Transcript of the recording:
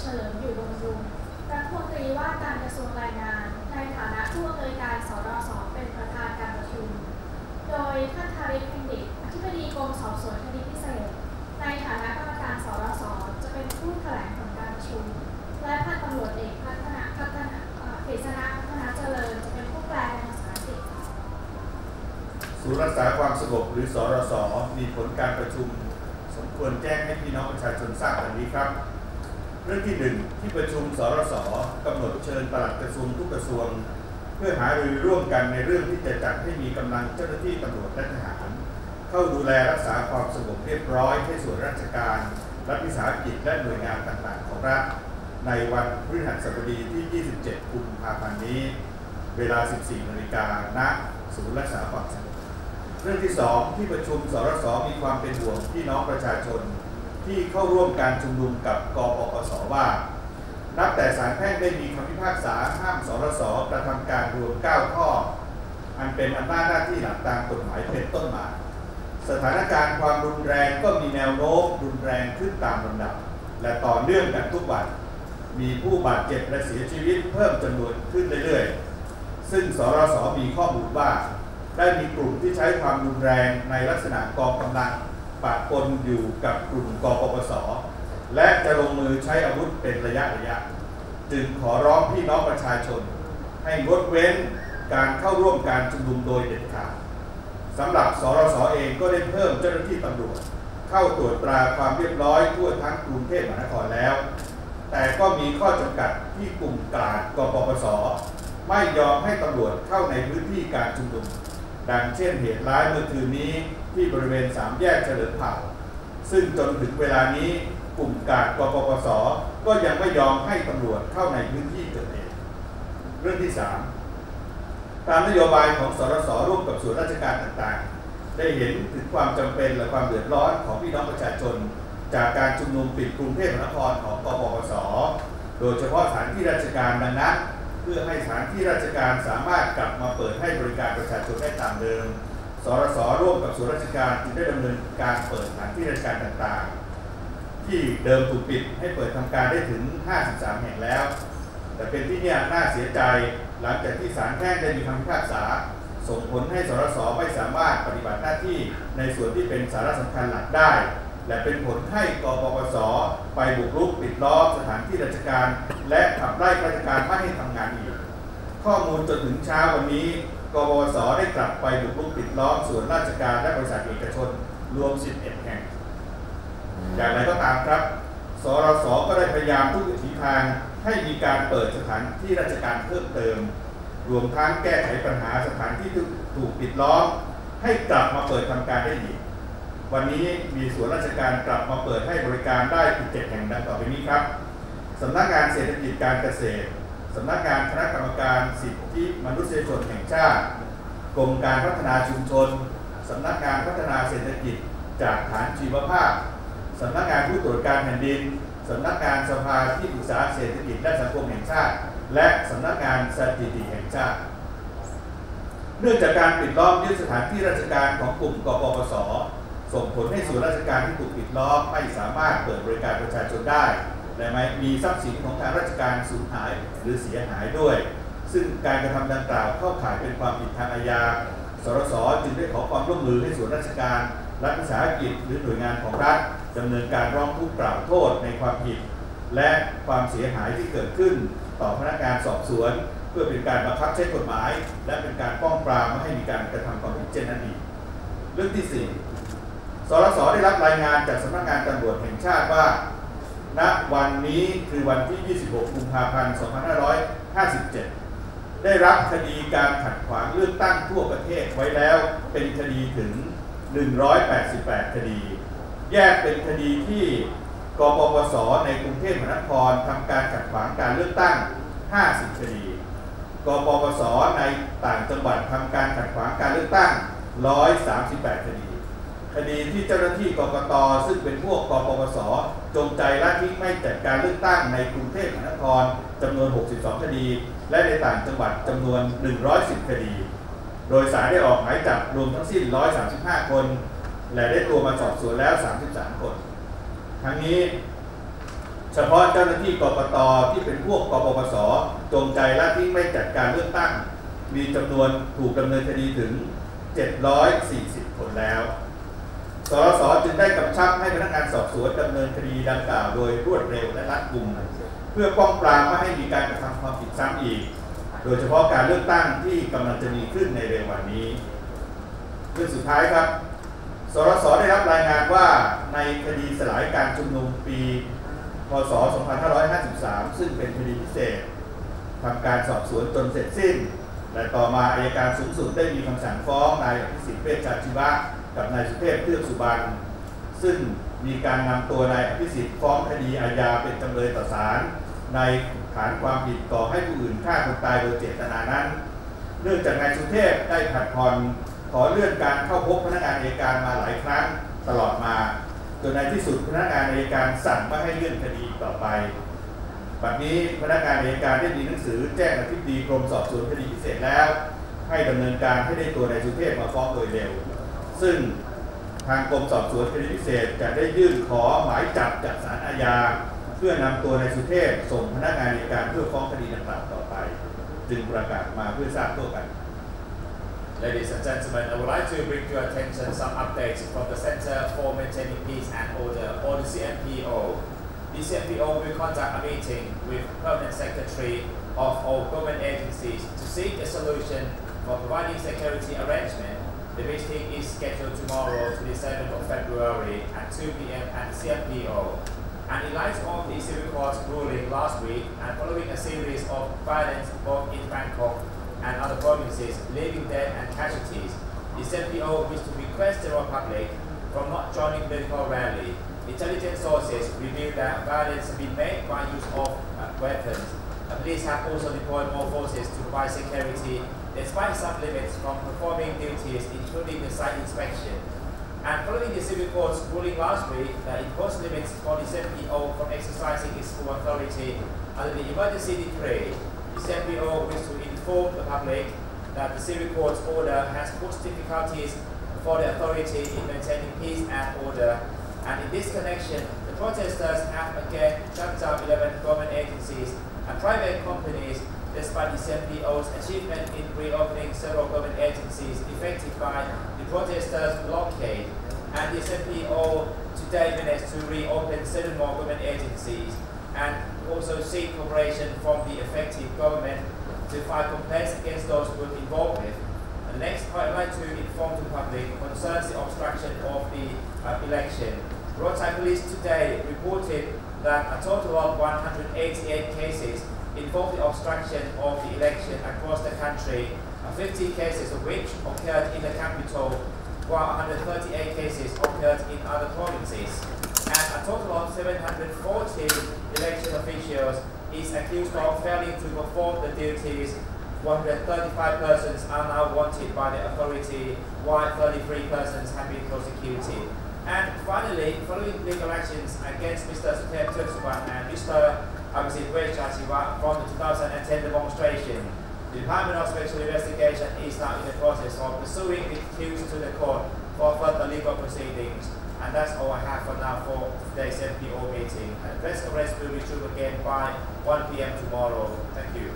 เฉลิมอยู่บำรุงรัฐมนตรีว่าการกระทรวงแรงงาน ในฐานะผู้อำนวยการสรสเป็นประธานการประชุม โดยท่านทาริกพินดิตอธิบดีกรมสอบสวนคดีพิเศษ ในฐานะกรรมการสรสจะเป็นผู้แถลงผลการประชุม และพันตำรวจเอกพัฒนาพัฒนาเอกษณะพัฒนาเจริญจะเป็นผู้แปลเป็นภาษาอังกฤษศูนย์รักษาความสงบหรือสรสมีผลการประชุม สมควรแจ้งให้พี่น้องประชาชนทราบดังนี้ครับ เรื่องที่หนึ่งที่ประชุมสรสกำหนดเชิญปลัดกระทรวงทุกกระทรวง เพื่อหารือร่วมกันในเรื่องที่จะจัดให้มีกำลังเจ้าหน้าที่ตำรวจและทหาร เข้าดูแลรักษาความสงบเรียบร้อยให้ส่วนราชการรัฐวิสาหกิจและหน่วยงานต่างๆ ของรัฐ ในวันพฤหัสบดีที่ 27 กุมภาพันธ์นี้ เวลา 14 นาฬิกาณศูนย์รักษาความสงบเรื่องที่ 2 ที่ประชุมสรสมีความเป็นห่วงพี่น้องประชาชน ที่เข้าร่วมการชุมนุมกับกปปสว่า นับแต่ศาลแพ่งได้มีคำพิพากษาห้ามสรสกระทำการรวม 9 ข้อ อันเป็นอำนาจหน้าที่หลักตามกฎหมายเป็นต้นมา สถานการณ์ความรุนแรงก็มีแนวโน้มรุนแรงขึ้นตามลำดับ และต่อเนื่องกันทุกวัน มีผู้บาดเจ็บและเสียชีวิตเพิ่มจำนวนขึ้นเรื่อยๆ ซึ่งสรสมีข้อมูลว่า ได้มีกลุ่มที่ใช้ความรุนแรงในลักษณะกองกำลัง ปะปนอยู่กับกลุ่มกปปส และจะลงมือใช้อาวุธเป็นระยะระยะ จึงขอร้องพี่น้องประชาชน ให้งดเว้นการเข้าร่วมการชุมนุมโดยเด็ดขาดสำหรับสรสเองก็ได้เพิ่มเจ้าหน้าที่ตำรวจ เข้าตรวจตราความเรียบร้อยทั่วทั้งกรุงเทพมหานครแล้ว แต่ก็มีข้อจำกัดที่กลุ่มกาดกปปส ไม่ยอมให้ตำรวจเข้าในพื้นที่การชุมนุม ดังเช่นเหตุร้ายเมื่อคืนนี้ ที่บริเวณสามแยกเฉลิมเผ่า ซึ่งจนถึงเวลานี้กลุ่มกาดกปปส ก็ยังไม่ยอมให้ตำรวจเข้าในพื้นที่เกิดเหตุเรื่องที่ 3 ตามนโยบายของสรสร่วมกับส่วนราชการต่างๆ ได้เห็นถึงความจำเป็นและความเดือดร้อนของพี่น้องประชาชน จากการชุมนุมปิดกรุงเทพมหานครของกปปส โดยเฉพาะสถานที่ราชการดังนั้น เพื่อให้สถานที่ราชการสามารถกลับมาเปิดให้บริการประชาชนได้ตามเดิม สรสร่วมกับส่วนราชการจึงได้ดำเนินการเปิดสถานที่ราชการต่างๆ ที่เดิมถูกปิดให้เปิดทำการได้ถึง 53 แห่งแล้ว แต่เป็นที่เนี่ยน่าเสียใจหลังจากที่ศาลแพ่งได้มีคำพิพากษา ส่งผลให้สรสไม่สามารถปฏิบัติหน้าที่ในส่วนที่เป็นสาระสำคัญหลักได้ และเป็นผลให้กปปส ไปบุกรุกปิดล้อมสถานที่ราชการ และขับไล่ราชการไม่ให้ทำงานอีกข้อมูลจนถึงเช้าวันนี้ กปปสได้กลับไปบุกรุกปิดล้อมส่วนราชการและบริษัทเอกชนรวม 11 แห่ง อย่างไรก็ตามครับ สรสก็ได้พยายามทุกวิถีทางให้มีการเปิดสถานที่ราชการเพิ่มเติม รวมทั้งแก้ไขปัญหาสถานที่ที่ถูกปิดล้อมให้กลับมาเปิดทำการได้อีก วันนี้มีส่วนราชการกลับมาเปิดให้บริการได้อีกเจ็ดแห่งดังต่อไปนี้ครับสำนักงานเศรษฐกิจการเกษตร สำนักงานคณะกรรมการสิทธิมนุษยชนแห่งชาติ กรมการพัฒนาชุมชน สำนักงานพัฒนาเศรษฐกิจจากฐานชีวภาพ สำนักงานผู้ตรวจการแผ่นดิน สำนักงานสภาที่ปรึกษาเศรษฐกิจและสังคมแห่งชาติ และสำนักงานสถิติแห่งชาติ เนื่องจากการปิดล้อมยึดสถานที่ราชการของกลุ่มกปปส ส่งผลให้ส่วนราชการที่ถูกปิดล้อมไม่สามารถเปิดบริการประชาชนได้ และไหมมีทรัพย์สินของทางราชการสูญหายหรือเสียหายด้วย ซึ่งการกระทำดังกล่าวเข้าข่ายเป็นความผิดทางอาญา สรสจึงได้ขอความร่วมมือให้ส่วนราชการรัฐวิสาหกิจหรือหน่วยงานของรัฐดำเนินการร้องทุกข์กล่าวโทษในความผิด และความเสียหายที่เกิดขึ้น ต่อพนักงานสอบสวน เพื่อเป็นการบังคับใช้กฎหมาย และเป็นการป้องปรามไม่ให้มีการกระทำความผิดเช่นนั้นอีกเรื่องที่ 4 สรสได้รับรายงานจากสำนักงานตำรวจแห่งชาติว่า ณวันนี้คือวันที่ 26 กุมภาพันธ์ 2557 ได้รับคดีการขัดขวางเลือกตั้งทั่วประเทศไว้แล้วเป็นคดีถึง 188 คดี แยกเป็นคดีที่กปปส ในกรุงเทพมหานครทำการขัดขวางการเลือกตั้ง 50 คดี กปปส ในต่างจังหวัดทำการขัดขวางการเลือกตั้ง 138 คดี คดีที่เจ้าหน้าที่กกตซึ่งเป็นพวกกปปสจงใจละทิ้งไม่จัดการเลือกตั้งในกรุงเทพมหานครจำนวน 62 คดี และในต่างจังหวัดจำนวน 110 คดี โดยสารได้ออกหมายจับรวมทั้งสิ้น 135 คน และได้ตัวมาสอบสวนแล้ว 33 คน ทั้งนี้เฉพาะเจ้าหน้าที่กกตที่เป็นพวกกปปสจงใจละที่ไม่จัดการเลือกตั้ง มีจำนวนถูกดำเนินคดีถึง 740 คนแล้ว สสจึงได้กำชับให้พนักงานสอบสวนดำเนินคดีดังกล่าวโดยรวดเร็วและรัดกุม เพื่อป้องปรามไม่ให้มีการกระทำความผิดซ้ำอีก โดยเฉพาะการเลือกตั้งที่กำลังจะมีขึ้นในเร็ววันนี้เรื่องสุดท้ายครับ สรสได้รับรายงานว่าในคดีสลายการชุมนุมปีพศ 2553 ซึ่งเป็นคดีพิเศษทำการสอบสวนจนเสร็จสิ้น และต่อมาอายการสูงสุดได้มีคำสั่งฟ้องนายอภิสิทธิ์เวชชาชีวะ กับนายสุเทพเทือกสุบรรณซึ่งมีการนำตัวนายอภิสิทธิ์ฟ้องคดีอาญาเป็นจำเลยต่อศาลในฐานความผิดก่อให้ผู้อื่นฆ่าคนตายโดยเจตนานั้น เนื่องจากนายสุเทพได้ผัดผ่อนขอเลื่อนการเข้าพบพนักงานอัยการมาหลายครั้งตลอดมา จนในที่สุดพนักงานอัยการสั่งไม่ให้เลื่อนคดีต่อไปบัดนี้พนักงานอัยการได้มีหนังสือแจ้งอธิบดีกรมสอบสวนคดีพิเศษแล้ว ให้ดำเนินการให้ได้ตัวนายสุเทพมาฟ้องโดยเร็ว ซึ่งทางกรมสอบสวนคดีพิเศษจะได้ยื่นขอหมายจับจากศาลอาญา เพื่อนำตัวนายสุเทพส่งพนักงานอัยการเพื่อฟ้องคดีดังกล่าวต่อไป จึงประกาศมาเพื่อทราบตัวกัน Ladies and gentlemen, I would like to bring to your attention some updates from the Center for Maintaining Peace and Order, or the CMPO. The CMPO will conduct a meeting with Permanent Secretary of all government agencies to seek a solution for providing security arrangement. The meeting is scheduled tomorrow, 27th of February at 2 p.m. at CMPO. And in light of the civil court's ruling last week and following a series of violence both in Bangkok and other provinces, leaving dead and casualties, the CMPO wishes to request the public from not joining the political rally. Intelligence sources reveal that violence has been made by use of uh, weapons. Police have also deployed more forces to provide security, despite some limits from performing duties, including the site inspection. And following the civil court's ruling last week that imposed limits for the CMPO from exercising its full authority under the emergency decree, the CMPO wishes to inform the public that the civil court's order has caused difficulties for the authority in maintaining peace and order. And in this connection, protesters have again shut down 11 government agencies and private companies despite the CMPO's achievement in reopening several government agencies affected by the protesters' blockade. And the CMPO today managed to reopen seven more government agencies and also seek cooperation from the affected government to file complaints against those who were involved with. And next, I'd like to inform the public concerns the obstruction of the uh, election. Roadside Police today reported that a total of 188 cases involved the obstruction of the election across the country, uh, 50 cases of which occurred in the capital, while 138 cases occurred in other provinces. And a total of 740 election officials is accused of failing to perform the duties. 135 persons are now wanted by the authority, while 33 persons have been prosecuted. And finally, following legal actions against Mr. Sutep and Mr. Abhisit Wechasiwa from the 2010 demonstration, the Department of Special Investigation is now in the process of pursuing the accused to the court for further legal proceedings. And that's all I have for now for today's MPO meeting. And press conference will be resume again by 1 p.m. tomorrow. Thank you.